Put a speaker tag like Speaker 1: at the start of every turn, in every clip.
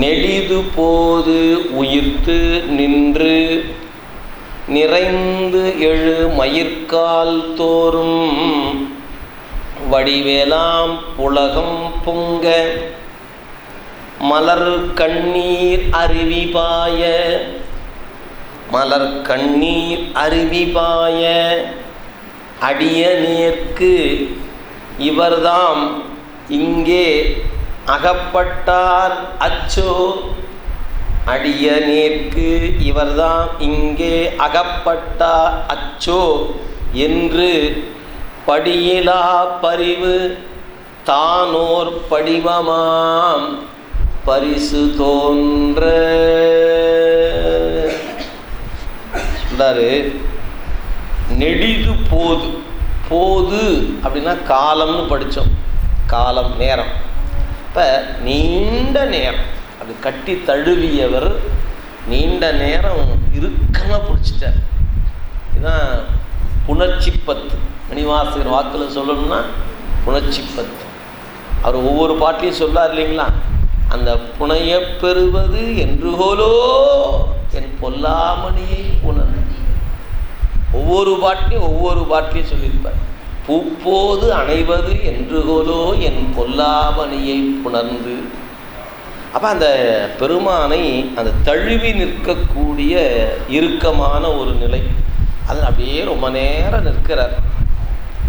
Speaker 1: நெடிது போது உயிர்த்து நின்று நிறைந்து எழு மயிர்கால் தோறும் வடிவேலாம் புலகம் பொங்க மலர் கண்ணீர் அருவி பாய மலர் கண்ணீர் அருவி பாய அடிய நேர்க்கு இவர்தாம் இங்கே அகப்பட்டார் அச்சோ. அடிய நேர்க்கு இவர்தான் இங்கே அகப்பட்டார் அச்சோ என்று படியிலா பரிவு தானோர் படிவமாம் பரிசு தோன்ற. சொல்றாரு நெடிது போது. போது அப்படின்னா காலம்னு படித்தோம் காலம் நேரம். இப்போ நீண்ட நேரம் அது கட்டி தழுவியவர் நீண்ட நேரம் இறுக்கமாக பிடிச்சிட்டார். இதுதான் புணர்ச்சி பத்து. மணிவாசகர் வாக்கில் சொல்லணும்னா புணர்ச்சி பத்து. அவர் ஒவ்வொரு பாட்டையும் சொல்லார் இல்லைங்களா? அந்த புனைய பெறுவது என்று போலோ என் பொல்லாமணியை புணர் ஒவ்வொரு பாட்டிலையும் ஒவ்வொரு பாட்டிலையும் சொல்லியிருப்பார். பூப்போது அணைவது என்றுகோலோ என் பொல்லாமணியை புணர்ந்து. அப்போ அந்த பெருமானை அந்த தழுவி நிற்கக்கூடிய இறுக்கமான ஒரு நிலை. அதில் அப்படியே ரொம்ப நேரம் நிற்கிறார்.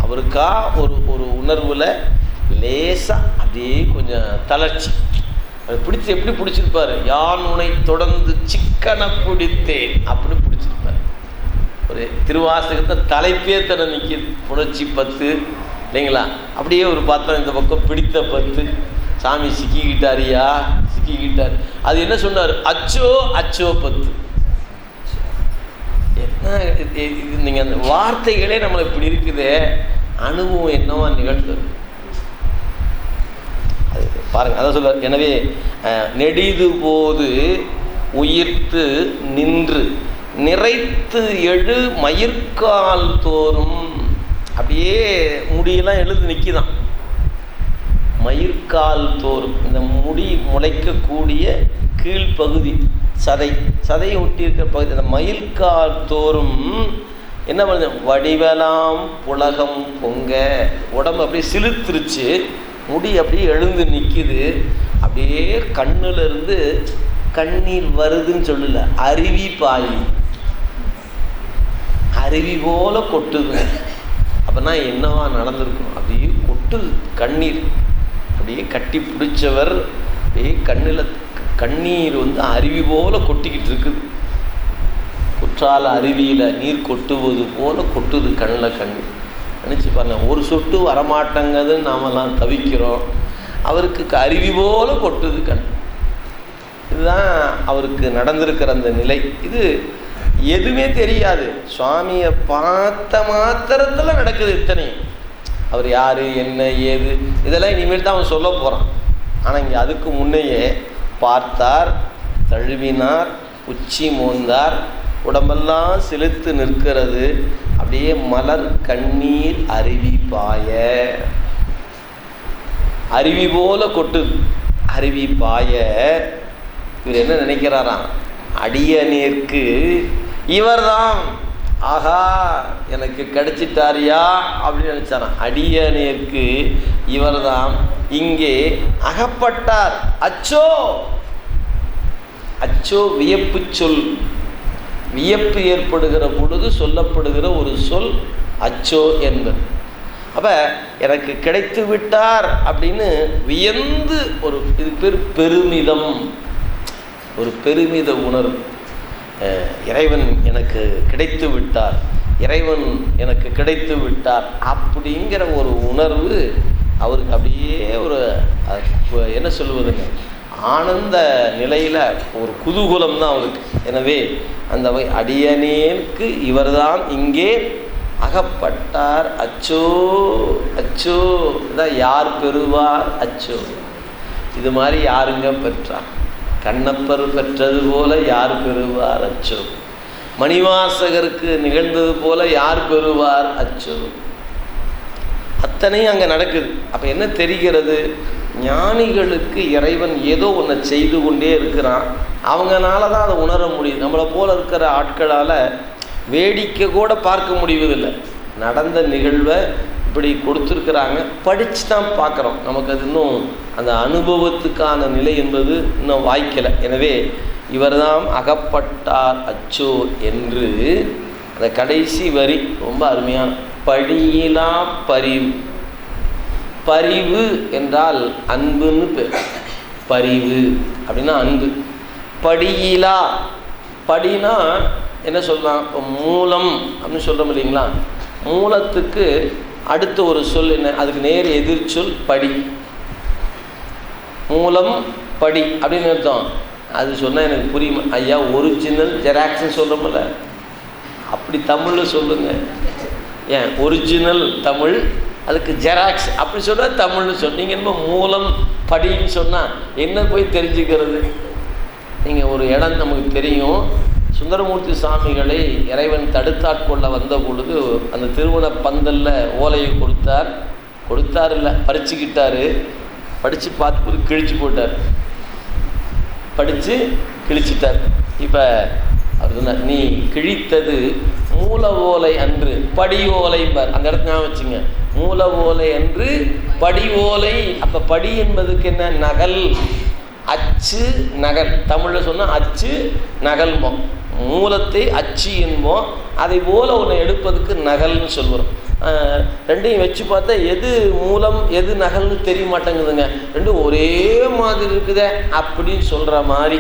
Speaker 1: அவருக்கா ஒரு ஒரு உணர்வில் லேசாக அப்படியே கொஞ்சம் தளர்ச்சி. அது பிடிச்சி எப்படி பிடிச்சிருப்பாரு? யான் உனை தொடர்ந்து சிக்கனை பிடித்தேன். அப்படி பிடிச்சிருப்பார். ஒரு திருவாசகத்தை தலைப்பே தன நிற்கிது புணர்ச்சி பத்து இல்லைங்களா? அப்படியே ஒரு பாத்திரம் இந்த பக்கம் பிடித்த பத்து. சாமி சிக்கிக்கிட்டாரியா? சிக்கிக்கிட்டார். அது என்ன சொன்னார்? அச்சோ அச்சோ பத்து. என்ன நீங்கள் அந்த வார்த்தைகளே நம்மளை இப்படி இருக்குதே. அனுபவம் என்னவா நிகழ்ந்தது. அது பாருங்க அதான் சொல்ல எனவே நெடிது போது உயிர்த்து நின்று. நிறைத்து எழு மயிர்கால் தோறும். அப்படியே முடியெல்லாம் எழுது நிற்கிதான் மயிர்கால் தோறும். இந்த முடி முளைக்கக்கூடிய கீழ்ப்பகுதி சதை சதையை ஒட்டி இருக்கிற பகுதி அந்த மயிர்கால் தோறும் என்ன பண்ணுது? வடிவலாம் புலகம் பொங்க. உடம்பு அப்படியே சிலுத்துருச்சு முடி அப்படியே எழுந்து நிற்கிது அப்படியே கண்ணுலேருந்து கண்ணீர் வருதுன்னு சொல்லல. அருவி பாயி. அருவி போல கொட்டுது. அப்போனா என்னவா நடந்திருக்கும் அப்படியே கொட்டுது கண்ணீர். அப்படியே கட்டி பிடிச்சவர் அப்படியே கண்ணில் கண்ணீர் வந்து அருவி போல கொட்டிக்கிட்டு இருக்குது. குற்றால அருவியில் நீர் கொட்டுவது போல கொட்டுது கண்ணில் கண்ணீர். நினச்சி பாருங்க ஒரு சொட்டு வரமாட்டேங்குதுன்னு நாமெல்லாம் தவிக்கிறோம். அவருக்கு க- அருவி போல கொட்டுது கண். இதுதான் அவருக்கு நடந்திருக்கிற அந்த நிலை. இது எதுவுமே தெரியாது. சுவாமியை பார்த்த மாத்திரத்தில் நடக்குது இத்தனையும் அவர் யார் என்ன ஏது இதெல்லாம் இனிமேல் தான் அவன் சொல்ல போகிறான் ஆனால் இங்கே அதுக்கு முன்னையே பார்த்தார் தழுவினார் உச்சி மோந்தார் உடம்பெல்லாம் செலுத்து நிற்கிறது அப்படியே மலர் கண்ணீர் அருவி பாய. அருவி போல கொட்டுது. அருவி பாய. இவர் என்ன நினைக்கிறாராம்? அடியநீர்க்கு இவர்தான் ஆஹா எனக்கு கிடைச்சிட்டாரியா? அப்படின்னு நினச்சாராம். அடியநீர்க்கு இவர்தான் இங்கே அகப்பட்டார். அச்சோ அச்சோ வியப்பு சொல். வியப்பு ஏற்படுகிற பொழுது சொல்லப்படுகிற ஒரு சொல் அச்சோ என்பது. அப்போ எனக்கு கிடைத்து விட்டார் அப்படின்னு வியந்து ஒரு இது பேர் பெருமிதம். ஒரு பெருமித உணர்வு. இறைவன் எனக்கு கிடைத்து விட்டார். இறைவன் எனக்கு கிடைத்து விட்டார். அப்படிங்கிற ஒரு உணர்வு அவருக்கு அப்படியே ஒரு என்ன சொல்வதுங்க ஆனந்த நிலையில் ஒரு குதூகலம் தான் அவருக்கு. எனவே அந்த அடியனேனுக்கு இவர்தான் இங்கே அகப்பட்டார். அச்சோ அச்சோ இதான் யார் பெறுவார்? அச்சோ. இது மாதிரி யாருங்க பெற்றார்? கண்ணப்பர் பெற்றது போல யார் பெறுவார் அச்சோ? மணிவாசகருக்கு நிகழ்ந்தது போல யார் பெறுவார் அச்சோ? அத்தனையும் அங்கே நடக்குது. அப்போ என்ன தெரிகிறது? ஞானிகளுக்கு இறைவன் ஏதோ ஒன்றை செய்து கொண்டே இருக்கிறான். அவங்கனால தான் அதை உணர முடியுது. நம்மளை போல இருக்கிற ஆட்களால் வேடிக்கை கூட பார்க்க முடிவதில்லை. நடந்த நிகழ்வை இப்படி கொடுத்துருக்குறாங்க. படித்து தான் பார்க்குறோம். நமக்கு அது இன்னும் அந்த அனுபவத்துக்கான நிலை என்பது இன்னும் வாய்க்கலை. எனவே இவர்தான் அகப்பட்டார் அச்சோ என்று அந்த கடைசி வரி ரொம்ப அருமையான படியிலா பரிவு. பரிவு என்றால் அன்புன்னு பேர். பரிவு அப்படின்னா அன்பு. படியிலா. படினா என்ன சொல்லலாம் இப்போ மூலம் அப்படின்னு சொல்கிறோம் இல்லைங்களா? மூலத்துக்கு அடுத்த ஒரு சொல் என்ன? அதுக்கு நேர் எதிர்ச்சொல் படி. மூலம் படி அப்படின்னு அர்த்தம். அது சொன்னால் எனக்கு புரியும்? ஐயா ஒரிஜினல் ஜெராக்ஸ்னு சொல்கிறோம்ல அப்படி தமிழில் சொல்லுங்கள் ஏன்? ஒரிஜினல் தமிழ் அதுக்கு ஜெராக்ஸ் அப்படி சொன்னால் தமிழ்னு சொன்னீங்க என்னமோ மூலம் படின்னு சொன்னால் என்ன போய் தெரிஞ்சுக்கிறது? நீங்கள் ஒரு இடம் நமக்கு தெரியும். சுந்தரமூர்த்தி சாமிகளை இறைவன் தடுத்தாட்கொள்ள வந்த பொழுது அந்த திருமண பந்தலில் ஓலையை கொடுத்தார். கொடுத்தார் இல்லை பறிச்சுக்கிட்டார். படித்து பார்த்து கிழிச்சு போட்டார். படித்து கிழிச்சிட்டார். இப்போ அப்படின்னா நீ கிழித்தது மூல ஓலை அன்று படி ஓலை அந்த இடத்துல ஞாபகம் வச்சுங்க. மூல ஓலை அன்று படி ஓலை. அப்போ படி என்பதுக்கு என்ன? நகல். அச்சு நகல். தமிழில் சொன்னால் அச்சு நகல்மோம் மூலத்தை அச்சு என்போம் அதை போல ஒன்று எடுப்பதுக்கு நகல்னு சொல்லுவோம் ரெண்டையும் வச்சு பார்த்தா எது மூலம் எது நகல்னு தெரிய மாட்டேங்குதுங்க. ரெண்டும் ஒரே மாதிரி இருக்குதே அப்படின்னு சொல்கிற மாதிரி.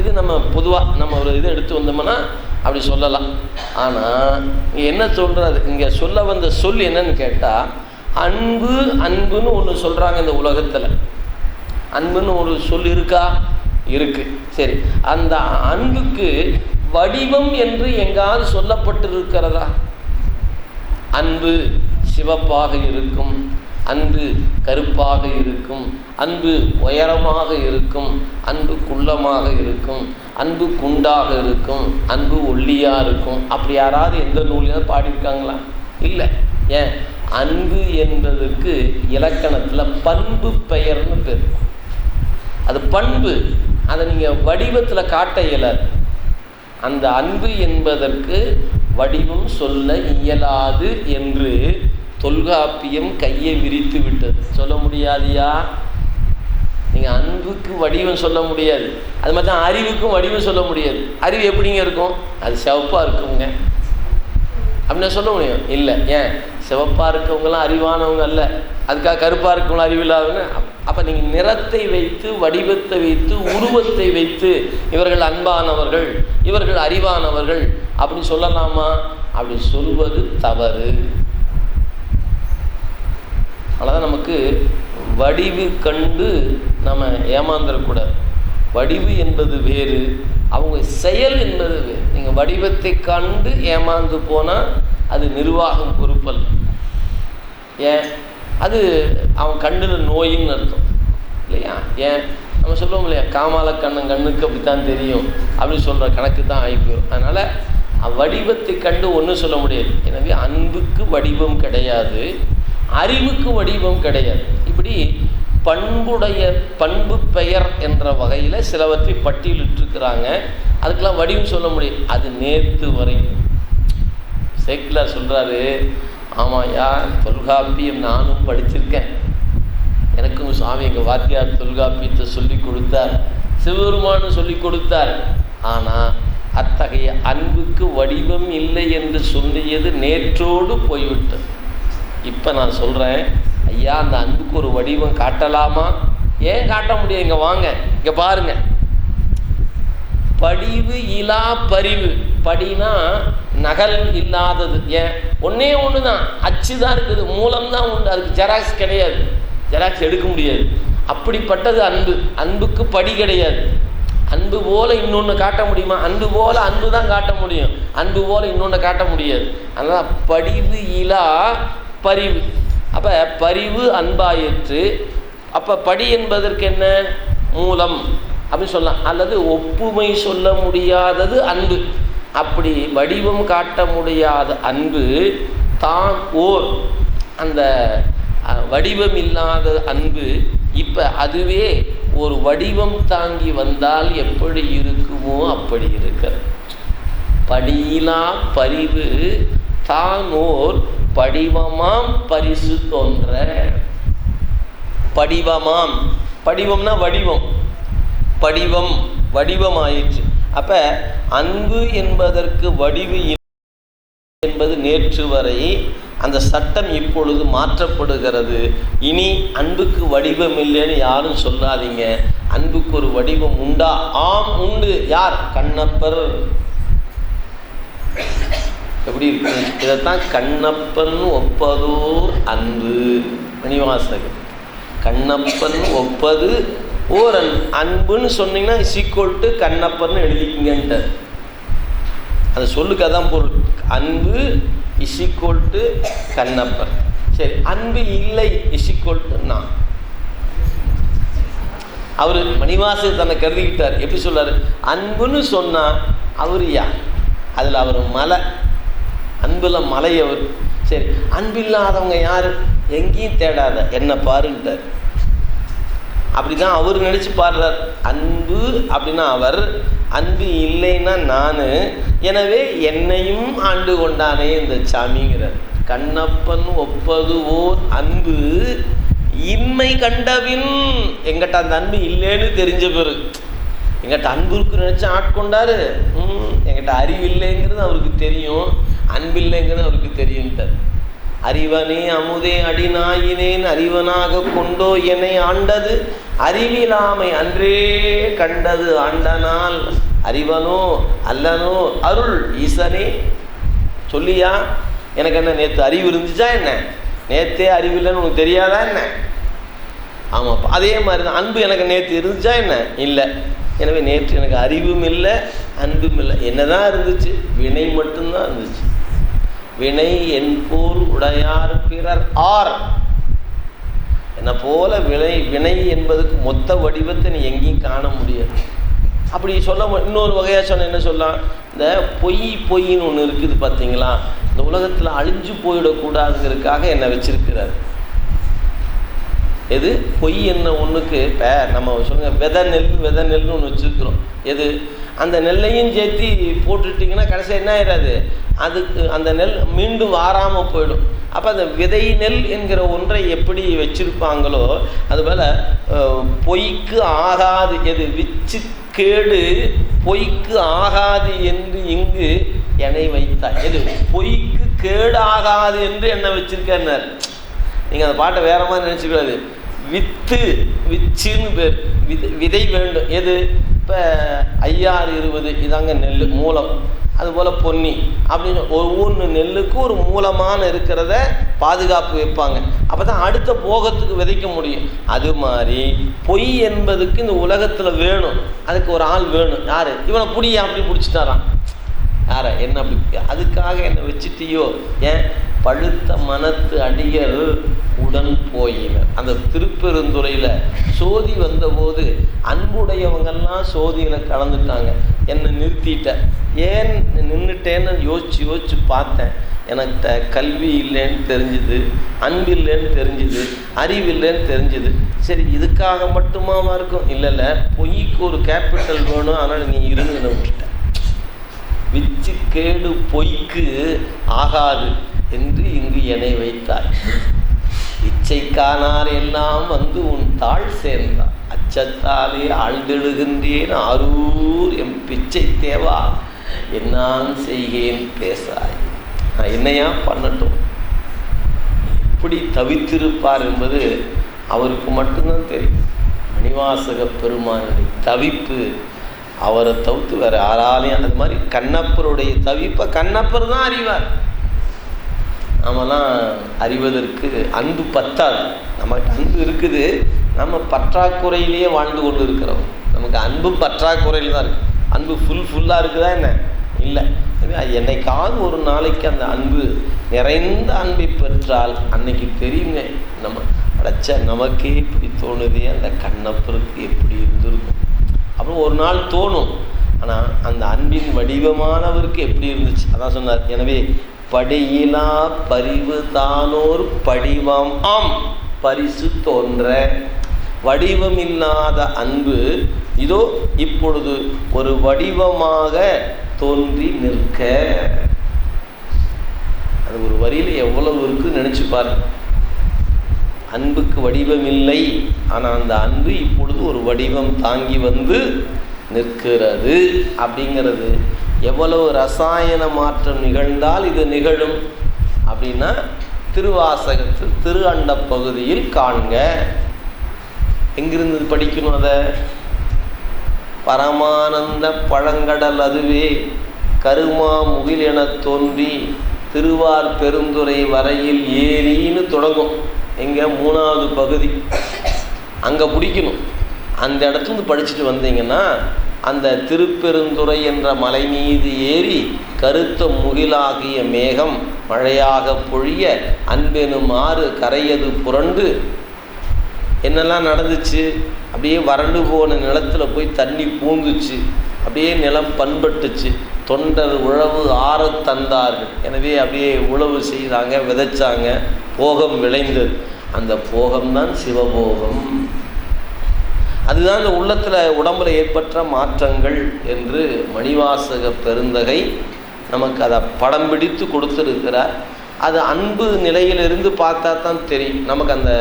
Speaker 1: இது நம்ம பொதுவாக நம்ம ஒரு இது எடுத்து வந்தோம்னா அப்படி சொல்லலாம். ஆனால் இங்கே என்ன சொல்கிறது இங்கே சொல்ல வந்த சொல் என்னன்னு கேட்டால் அன்பு அன்புன்னு ஒன்று சொல்கிறாங்க இந்த உலகத்தில். அன்புன்னு ஒரு சொல் இருக்கா? இருக்கு. சரி. அந்த அன்புக்கு வடிவம் என்று எங்காவது சொல்லப்பட்டிருக்கிறதா? அன்பு சிவப்பாக இருக்கும் அன்பு கருப்பாக இருக்கும் அன்பு உயரமாக இருக்கும் அன்பு குள்ளமாக இருக்கும் அன்பு குண்டாக இருக்கும் அன்பு ஒல்லியாக இருக்கும். அப்படி யாராவது எந்த நூலையாவது பாடியிருக்காங்களா? இல்லை. ஏன்? அன்பு என்பதற்கு இலக்கணத்தில் பண்பு பெயர்னு பேர். அது பண்பு. அதை நீங்கள் வடிவத்தில் காட்ட இயலாது. அந்த அன்பு என்பதற்கு வடிவம் சொல்ல இயலாது என்று தொல்காப்பியம் கையை விரித்து விட்டது. சொல்ல முடியாதியா? நீங்கள் அன்புக்கு வடிவம் சொல்ல முடியாது. அது மாதிரி தான் அறிவுக்கும் வடிவம் சொல்ல முடியாது. அறிவு எப்படிங்க இருக்கும்? அது சிவப்பாக இருக்குங்க. அப்படின்னு சொல்ல முடியும். இல்லை ஏன்? சிவப்பாக இருக்கவங்களாம் அறிவானவங்க அல்ல. அதுக்காக கருப்பாக இருக்கவங்களும் அறிவில்லாதவங்க. அப்போ நீங்கள் நிறத்தை வைத்து வடிவத்தை வைத்து உருவத்தை வைத்து இவர்கள் அன்பானவர்கள் இவர்கள் அறிவானவர்கள் அப்படி சொல்லலாமா? அப்படி சொல்வது தவறு. அதனால் நமக்கு வடிவு கண்டு நம்ம ஏமாந்துடக்கூடாது வடிவு என்பது வேறு அவங்க செயல் என்பது வேறு. நீங்கள் வடிவத்தை கண்டு ஏமாந்து போனால் அது நிர்வாகம் பொறுப்பல் ஏன்? அது அவன் கண்ணில் நோயின்னு அர்த்தம். இல்லையா? ஏன்? நம்ம சொல்லுவோம் இல்லையா? காமால கண்ணன் கண்ணுக்கு அப்படித்தான் தெரியும். அப்படின்னு சொல்கிற கணக்கு தான் ஆகி போயிடும் அதனால் வடிவத்தை கண்டு ஒன்றும் சொல்ல முடியாது. எனவே அன்புக்கு வடிவம் கிடையாது அறிவுக்கு வடிவம் கிடையாது. இப்படி பண்புடைய பண்பு பெயர் என்ற வகையில் சிலவற்றை பட்டியலிட்டுருக்கிறாங்க. அதுக்கெல்லாம் வடிவம் சொல்ல முடியும் அது நேற்று வரை. சேக்கிலார் சொல்கிறாரு ஆமாய்யா தொல்காப்பியம் நானும் படிச்சிருக்கேன். எனக்கும் சுவாமி எங்கள் வாத்தியார் தொல்காப்பியத்தை சொல்லி கொடுத்தார். சிவபெருமானும் சொல்லி கொடுத்தார். ஆனால் அத்தகைய அன்புக்கு வடிவம் இல்லை என்று சொல்லியது நேற்றோடு போய்விட்டது. இப்போ நான் சொல்கிறேன் ஐயா அந்த அன்புக்கு ஒரு வடிவம் காட்டலாமா? ஏன் காட்ட முடியும் இங்கே வாங்க இங்கே பாருங்க. படிவு இலா பரிவு. படினா நகல் இல்லாதது. ஏன்? ஒன்றே ஒன்று தான் அச்சு தான் இருக்குது. மூலம் தான் உண்டு. அதுக்கு ஜெராக்ஸ் கிடையாது. ஜெராக்ஸ் எடுக்க முடியாது. அப்படிப்பட்டது அன்பு. அன்புக்கு படி கிடையாது. அன்பு போல இன்னொன்று காட்ட முடியுமா? அன்பு போல அன்பு தான் காட்ட முடியும். அன்பு போல இன்னொன்று காட்ட முடியாது. அதனால் படிவு இலா பரிவு. அப்போ பரிவு அன்பாயிற்று அப்போ படி என்பதற்கு என்ன? மூலம். அப்படின்னு சொல்லலாம். அல்லது ஒப்புமை சொல்ல முடியாதது அன்பு. அப்படி வடிவம் காட்ட முடியாத அன்பு தான் ஓர். அந்த வடிவம் இல்லாத அன்பு இப்போ அதுவே ஒரு வடிவம் தாங்கி வந்தால் எப்படி இருக்குமோ அப்படி இருக்கிறது. படியிலா பரிவு தானோர் படிவமாம் பரிசு தோன்ற. படிவமாம். படிவம்னா வடிவம். படிவம் வடிவம் ஆயிடுச்சு அப்போ அன்பு என்பதற்கு வடிவு இல்லை என்பது நேற்று வரை அந்த சட்டம் இப்பொழுது மாற்றப்படுகிறது. இனி அன்புக்கு வடிவம் இல்லைன்னு யாரும் சொல்லாதீங்க. அன்புக்கு ஒரு வடிவம் உண்டா? ஆம் உண்டு. யார்? கண்ணப்பர். எப்படி இருக்கு? இதைத்தான் கண்ணப்பன் ஒப்பதோ அன்பு. மணிவாசகர். கண்ணப்பன் ஒப்பது ஓர் அன் அன்புன்னு சொன்னீங்கன்னா சீக்குவல் டு கண்ணப்பன் எழுதிக்கிங்கன்ட்டார். அந்த சொல்லுக்கு அதான் பொருள். அன்பு இசிக்கோல்ட்டு டு சரி அன்பு இல்லை இசிக்கோல் டு நான். அவர் மணிவாசர் தன்னை கருதிக்கிட்டார். எப்படி சொல்றாரு? அன்புன்னு சொன்னா அவர் யா அதில் அவர் மலை. அன்புல மலை அவர். சரி அன்பில்லாதவங்க யார்? எங்கேயும் தேடாத. என்ன பாருன்ட்டார். அப்படிதான் அவர் நினச்சி பாடுறார். அன்பு அப்படின்னா அவர் அன்பு இல்லைன்னா நான். எனவே என்னையும் ஆண்டு கொண்டானே இந்த சாமிங்கிறார். கண்ணப்பன் ஒப்பது ஓர் அன்பு இன்மை கண்டபின். எங்கிட்ட அந்த அன்பு இல்லைன்னு தெரிஞ்ச பிறகு எங்கிட்ட அன்பு இருக்கு நினச்சி ஆட்கொண்டாரு. ம் எங்கிட்ட அறிவு இல்லைங்கிறது அவருக்கு தெரியும். அன்பு இல்லைங்கிறது அவருக்கு தெரியும்ட்டார். அறிவனே அமுதே அடிநாயினேன் அறிவனாக கொண்டோ என்னை ஆண்டது. அறிவிலாமை அன்றே கண்டது ஆண்டனால். அறிவனோ அல்லனோ அருள் ஈசனே. சொல்லியா? எனக்கு என்ன நேற்று அறிவு இருந்துச்சா என்ன? நேத்தே அறிவு இல்லைன்னு உனக்கு தெரியாதா என்ன? ஆமாப்பா அதே மாதிரி தான் அன்பு எனக்கு நேற்று இருந்துச்சா என்ன? இல்லை. எனவே நேற்று எனக்கு அறிவும் இல்லை அன்பும் இல்லை. என்ன தான் இருந்துச்சு? வினை மட்டும்தான் இருந்துச்சு. வினை என் போல் உடையார் பிறர் ஆர். என்னை போல வினை வினை என்பதுக்கு மொத்த வடிவத்தை நீ எங்கேயும் காண முடியாது. அப்படி சொல்ல இன்னொரு வகையாக சொன்ன என்ன சொல்லலாம் இந்த பொய் பொய்ன்னு ஒன்று இருக்குது பார்த்தீங்களா இந்த உலகத்தில் அழிஞ்சு போயிடக்கூடாதுங்கிறதுக்காக என்னை வச்சிருக்கிறார். எது? பொய் என்ன ஒன்றுக்கு இப்போ நம்ம சொல்லுங்கள் விதை நெல் விதை நெல்னு ஒன்று வச்சுருக்குறோம். எது? அந்த நெல்லையும் சேர்த்து போட்டுட்டிங்கன்னா கடைசி என்ன ஆயிடாது அதுக்கு அந்த நெல் மீண்டும் வாராமல் போயிடும். அப்போ அந்த விதை நெல் என்கிற ஒன்றை எப்படி வச்சுருப்பாங்களோ அதுபோல் பொய்க்கு ஆகாது. எது? விச்சு கேடு பொய்க்கு ஆகாது என்று இங்கு என்னை வைத்தார் எது? பொய்க்கு கேடாகாது என்று என்ன வச்சுருக்கேன்னார் நீங்கள் அந்த பாட்டை வேற மாதிரி நினச்சிக்கூடாது வித்து விச்சுன்னு பேர் விதை விதை வேண்டும் எது? இப்போ ஐயாறு இருபது இதாங்க நெல் மூலம். அதுபோல் பொன்னி. அப்படின்னு ஒவ்வொன்று நெல்லுக்கும் ஒரு மூலமான இருக்கிறத பாதுகாப்பு வைப்பாங்க. அப்போ தான் அடுத்த போகத்துக்கு விதைக்க முடியும். அது மாதிரி பொய் என்பதுக்கு இந்த உலகத்தில் வேணும். அதுக்கு ஒரு ஆள் வேணும். யார்? இவனை புடியா அப்படி பிடிச்சிட்டாரான் யார? என்ன அப்படி அதுக்காக என்னை வச்சிட்டியோ? ஏன்? பழுத்த மனத்து அடிகள் உடன் போயினர். அந்த திருப்பெருந்துறையில் சோதி வந்தபோது அன்புடையவங்கெல்லாம் சோதியில் கலந்துட்டாங்க. என்னை நிறுத்திட்டேன் ஏன் நின்றுட்டேன்னு யோசிச்சு யோசிச்சு பார்த்தேன். எனக்கு கல்வி இல்லைன்னு தெரிஞ்சுது அன்பு இல்லைன்னு தெரிஞ்சுது அறிவு இல்லைன்னு தெரிஞ்சுது. சரி இதுக்காக மட்டுமாவா இருக்கும் இல்லை இல்லை பொய்க்கு ஒரு கேபிட்டல் வேணும். அதனால் நீ இருந்துன்னு விட்டுட்டேன் விச்சு கேடு பொய்க்கு ஆகாது என்று இங்கு என்னை வைத்தாய். இச்சைக்கானார் எல்லாம் வந்து உன் தாழ் சேர்ந்தான். அச்சத்தாலே ஆழ்ந்தெழுகின்றேன் ஆரூர் எம் பிச்சை தேவா என்னான் செய்கேன் பேசாய். நான் என்னையா பண்ணட்டும்? எப்படி தவித்திருப்பார் என்பது அவருக்கு மட்டும்தான் தெரியும். மணிவாசக பெருமானுடைய தவிப்பு அவரை தவிர்த்து வேறு யாராலையும் அது மாதிரி கண்ணப்பருடைய தவிப்பை கண்ணப்பர் தான் அறிவார். நாமெல்லாம் அறிவதற்கு அன்பு பத்தாது. நமக்கு அன்பு இருக்குது. நம்ம பற்றாக்குறையிலேயே வாழ்ந்து கொண்டு இருக்கிறோம் நமக்கு அன்பு பற்றாக்குறையில் தான் இருக்குது அன்பு ஃபுல் ஃபுல்லாக இருக்குதா என்ன? இல்லை. எனவே என்னைக்காவது ஒரு நாளைக்கு அந்த அன்பு நிறைந்த அன்பை பெற்றால் அன்னைக்கு தெரியுங்க நம்ம அடைச்ச நமக்கே இப்படி தோணுதே அந்த கண்ணப்பருக்கு எப்படி இருந்திருக்கும்? அப்புறம் ஒரு நாள் தோணும். ஆனால் அந்த அன்பின் வடிவமானவருக்கு எப்படி இருந்துச்சு? அதான் சொன்னார். எனவே படியிலா பரிவு தானோர் படிவம் ஆம். பரிசு தோன்ற வடிவமில்லாத அன்பு இதோ இப்பொழுது ஒரு வடிவமாக தோன்றி நிற்க. அது ஒரு வரியில் எவ்வளவு இருக்குன்னு நினச்சி பாருங்க அன்புக்கு வடிவமில்லை ஆனால் அந்த அன்பு இப்பொழுது ஒரு வடிவம் தாங்கி வந்து நிற்கிறது அப்படிங்கிறது. எவ்வளவு ரசாயன மாற்றம் நிகழ்ந்தால் இது நிகழும் அப்படின்னா திருவாசகத்து திரு அண்ட பகுதியில் காண்க. எங்கிருந்து படிக்கணும் அதை? பரமானந்த பழங்கடல் அதுவே. கருமா முகில் எனத் தோன்றி திருவார் பெருந்துறை வரையில் ஏரின்னு தொடங்கும். எங்கே? மூணாவது பகுதி. அங்கே பிடிக்கணும் அந்த இடத்துலேருந்து படிச்சுட்டு வந்தீங்கன்னா அந்த திருப்பெருந்துறை என்ற மலை மீது ஏறி கருத்த முகிலாகிய மேகம் மழையாக பொழிய அன்பெனும் ஆறு கரையது புரண்டு. என்னெல்லாம் நடந்துச்சு? அப்படியே வறண்டு போன நிலத்தில் போய் தண்ணி பூந்துச்சு. அப்படியே நிலம் பண்பட்டுச்சு. தொண்டர் உழவு ஆற தந்தார்கள். எனவே அப்படியே உழவு செய்தாங்க விதைச்சாங்க. போகம் விளைந்தது. அந்த போகம்தான் சிவபோகம். அதுதான் இந்த உள்ளத்தில் உடம்புல ஏற்பட்ட மாற்றங்கள் என்று மணிவாசக பெருந்தகை நமக்கு அதை படம் பிடித்து கொடுத்துருக்கிறார். அது அன்பு நிலையிலிருந்து பார்த்தா தான் தெரியும். நமக்கு அந்த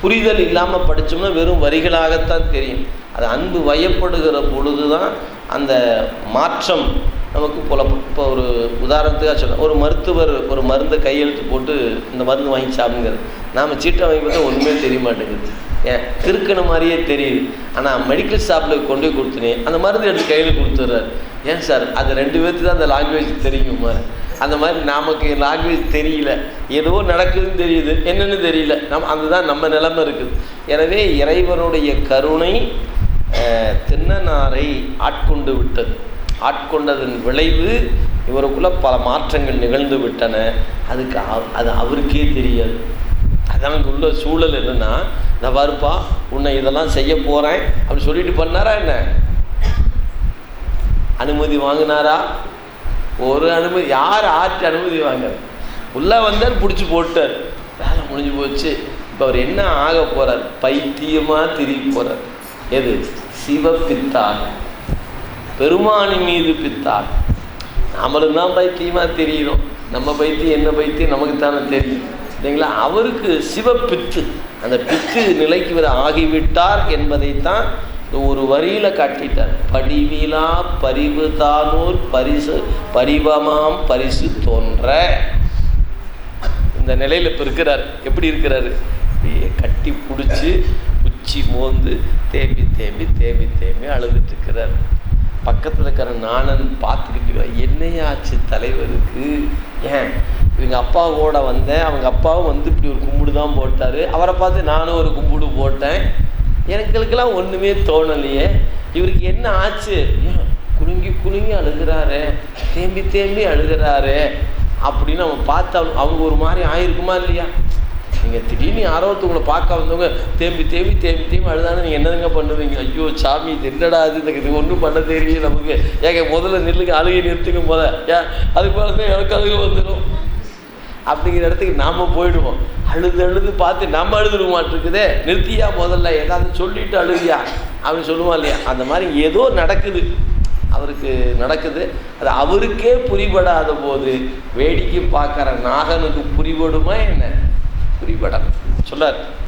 Speaker 1: புரிதல் இல்லாமல் படித்தோம்னா வெறும் வரிகளாகத்தான் தெரியும். அது அன்பு வயப்படுகிற பொழுது தான் அந்த மாற்றம் நமக்கு புலப்படும் இப்போ ஒரு உதாரணத்துக்காக சொல்லலாம் ஒரு மருத்துவர் ஒரு மருந்தை கையெழுத்து போட்டு இந்த மருந்து வாங்கி சாப்பிடுங்கிறது. நாம் சீட்டை வாங்கி பார்த்தா ஒன்றுமே தெரிய மாட்டேங்குது. ஏன் திருக்கின மாதிரியே தெரியுது. ஆனால் மெடிக்கல் ஷாப்பில் கொண்டு போய் கொடுத்துனேன் அந்த மருந்து எடுத்து கையில் கொடுத்துட்றாரு. ஏன் சார் அது ரெண்டு பேர்த்து தான் அந்த லாங்குவேஜ் தெரியுமா? அந்த மாதிரி நமக்கு லாங்குவேஜ் தெரியல. ஏதோ நடக்குதுன்னு தெரியுது. என்னென்னு தெரியல. நம் அதுதான் நம்ம நிலைமை இருக்குது. எனவே இறைவனுடைய கருணை தின்னனாரை ஆட்கொண்டு விட்டது. ஆட்கொண்டதன் விளைவு இவருக்குள்ளே பல மாற்றங்கள் நிகழ்ந்து விட்டன. அதுக்கு அது அவருக்கே தெரியாது. அதான் இங்க உள்ள சூழல் என்னன்னா இந்த பாருப்பா உன்னை இதெல்லாம் செய்ய போகிறேன் அப்படி சொல்லிட்டு பண்ணாரா என்ன? அனுமதி வாங்கினாரா? ஒரு அனுமதி யார் ஆர்ட்டு அனுமதி வாங்கினார் உள்ளே வந்தார் பிடிச்சி போட்டார் வேலை முடிஞ்சு போச்சு. இப்போ அவர் என்ன ஆக போகிறார் பைத்தியமாக திரும்பி போகிறார் எது? சிவபித்தான் பெருமானின் மீது பித்தான் நாமளும் தான் பைத்தியமாக தெரியணும் நம்ம பைத்தியம் என்ன பைத்தியம்? நமக்கு தானே தெரியும். இல்லைங்களா? அவருக்கு சிவப்பித்து அந்த பித்து நிலைக்கு இவர் ஆகிவிட்டார் என்பதைத்தான் ஒரு வரியில் காட்டிட்டார். படிவிலா பரிவு தானூர் பரிசு பரிவமாம் பரிசு தோன்ற. இந்த நிலையில் இப்போ இருக்கிறார். எப்படி இருக்கிறாரு? அப்படியே கட்டி பிடிச்சி உச்சி மோந்து தேம்பி தேம்பி தேம்பி தேம்பி அழுதுட்டு இருக்கிறார். பக்கத்தில் இருக்கிற நானன் பார்த்துக்கிட்டு என்னையாச்சு தலைவருக்கு? ஏன்? இவங்க அப்பா கூட வந்தேன். அவங்க அப்பாவும் வந்து இப்படி ஒரு கும்பிடு தான் போட்டார். அவரை பார்த்து நானும் ஒரு கும்பிடு போட்டேன். எனக்களுக்கெல்லாம் ஒன்றுமே தோணலையே. இவருக்கு என்ன ஆச்சு? குலுங்கி குலுங்கி அழுகிறாரு. தேம்பி தேம்பி அழுகிறாரு. அப்படின்னு அவன் பார்த்து அவங்க அவங்க ஒரு மாதிரி ஆயிருக்குமா இல்லையா? நீங்கள் திடீர்னு யாரோ ஒருத்தவங்களை பார்க்க வந்தவங்க தேம்பி தேம்பி தேம்பி தேம்பி அழுதானே நீங்கள் என்னதுங்க பண்ணுவீங்க? ஐயோ சாமி இது என்னடா இது? இந்த இது ஒன்றும் பண்ண தெரியல நமக்கு. ஏங்க முதல்ல நில்லுங்க அழுகை நிறுத்துக்கும் போத ஏன் அதுக்கு பிறகு எனக்கு அழுகை வந்துடும் அப்படிங்கிற இடத்துக்கு நாம் போயிடுவோம். அழுது அழுது பார்த்து நம்ம அழுதுட நிறுத்தியா முதல்ல ஏதாவது சொல்லிட்டு அழுதியா அப்படின்னு சொல்லுவான் இல்லையா? அந்த மாதிரி ஏதோ நடக்குது. அவருக்கு நடக்குது. அது அவருக்கே புரிபடாத போது வேடிக்கை பார்க்குற நாகனுக்கு புரிபடுமா என்ன? புரிபடலாம் சொல்லார்